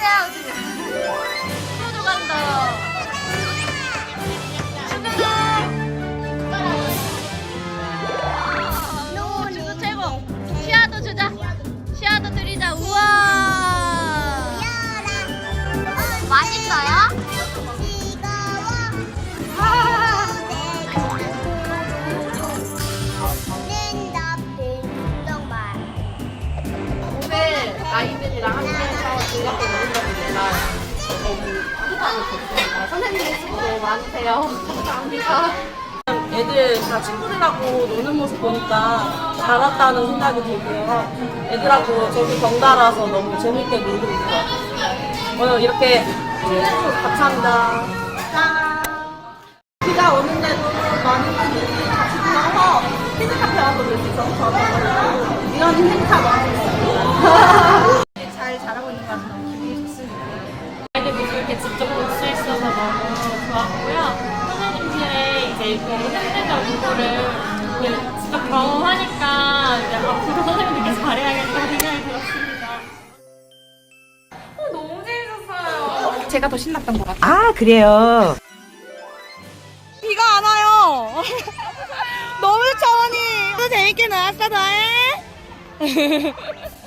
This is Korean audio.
해요 지금. 친구도 간다. 시야도 주자. 시야도 드리자. 우와. 맛있어요? 오늘 아이들이랑 함께 좋습니다. 선생님의 수고 많으세요. 감사합니다. 애들 다 친구들하고 노는 모습 보니까 잘 왔다는 생각이 들고요. 애들하고 저기 경달아서 너무 재밌게 놀고 있는 것 같아요. 오늘 이렇게 친해줘서 감사합니다. 비가 오는데도 많은 분들이 같이 들어서 키즈카페 와서 놀 수 있어서 저도 이런 행사 너무 좋습니다. 잘 자라고 있는 것 같아서 너무 기분이 좋습니다. 아이들 모습 이렇게 직접 이제 그 힘든 정보를 이제 직접 경험하니까 이제 앞으로 선생님들께 잘해야겠다 생각이 들었습니다. 어, 너무 재밌었어요. 제가 더 신났던 것 같아요. 아, 그래요. 비가 안 와요. 너무. 또 재밌게 놀았어, 다해.